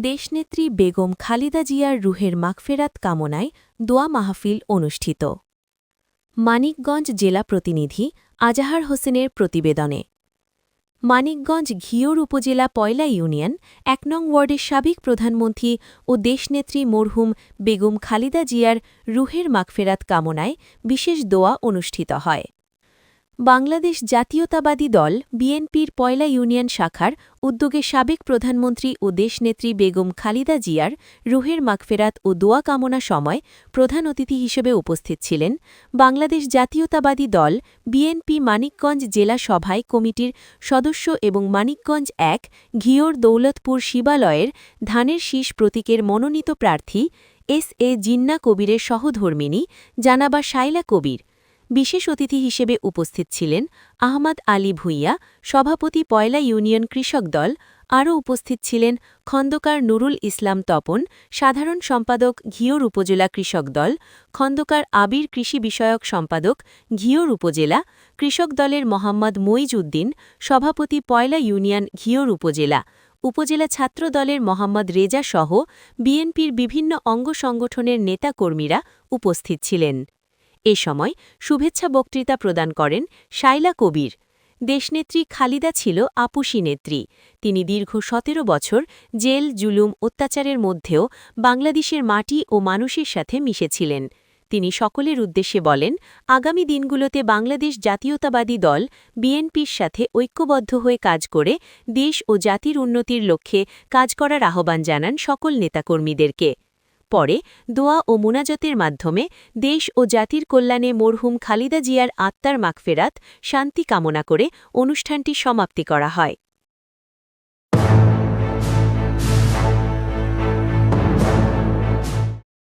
দেশনেত্রী বেগম খালিদা জিয়ার রুহের মাগফেরাত কামনায় দোয়া মাহফিল অনুষ্ঠিত। মানিকগঞ্জ জেলা প্রতিনিধি আজাহার হোসেনের প্রতিবেদনে। মানিকগঞ্জ ঘিওর উপজেলা পয়লা ইউনিয়ন এক নং ওয়ার্ডের সাবেক প্রধানমন্ত্রী ও দেশনেত্রী মরহুম বেগম খালিদা জিয়ার রুহের মাগফেরাত কামনায় বিশেষ দোয়া অনুষ্ঠিত হয়। বাংলাদেশ জাতীয়তাবাদী দল বিএনপির পয়লা ইউনিয়ন শাখার উদ্যোগে সাবেক প্রধানমন্ত্রী ও দেশনেত্রী বেগম খালিদা জিয়ার রুহের মাগফেরাত ও দোয়া কামনা সময় প্রধান অতিথি হিসেবে উপস্থিত ছিলেন বাংলাদেশ জাতীয়তাবাদী দল বিএনপি মানিকগঞ্জ জেলা সভায় কমিটির সদস্য এবং মানিকগঞ্জ এক ঘিওর দৌলতপুর শিবালয়ের ধানের শীষ প্রতীকের মনোনীত প্রার্থী এস এ জিন্না কবিরের সহধর্মিনী জানাবা শাইলা কবির। বিশেষ অতিথি হিসেবে উপস্থিত ছিলেন আহমদ আলী ভুইয়া, সভাপতি পয়লা ইউনিয়ন কৃষক দল, আরও উপস্থিত ছিলেন খন্দকার নুরুল ইসলাম তপন, সাধারণ সম্পাদক ঘিওর উপজেলা কৃষক দল, খন্দকার আবির কৃষি বিষয়ক সম্পাদক ঘিওর উপজেলা, কৃষক দলের মোহাম্মদ মইজ উদ্দিন, সভাপতি পয়লা ইউনিয়ন ঘিওর উপজেলা উপজেলা ছাত্র দলের মোহাম্মদ রেজা সহ বিএনপির বিভিন্ন অঙ্গ সংগঠনের নেতাকর্মীরা উপস্থিত ছিলেন। এ সময় শুভেচ্ছা বক্তৃতা প্রদান করেন শাইলা কবির। দেশনেত্রী খালিদা ছিল আপুসী নেত্রী। তিনি দীর্ঘ সতেরো বছর জেল, জুলুম, অত্যাচারের মধ্যেও বাংলাদেশের মাটি ও মানুষের সাথে মিশেছিলেন। তিনি সকলের উদ্দেশ্যে বলেন, আগামী দিনগুলোতে বাংলাদেশ জাতীয়তাবাদী দল বিএনপির সাথে ঐক্যবদ্ধ হয়ে কাজ করে দেশ ও জাতির উন্নতির লক্ষ্যে কাজ করার আহ্বান জানান সকল নেতাকর্মীদেরকে। পরে দোয়া ও মুনাজতের মাধ্যমে দেশ ও জাতির কল্যাণে মরহুম খালিদা জিয়ার আত্মার মাগফেরাত শান্তি কামনা করে অনুষ্ঠানটি সমাপ্তি করা হয়।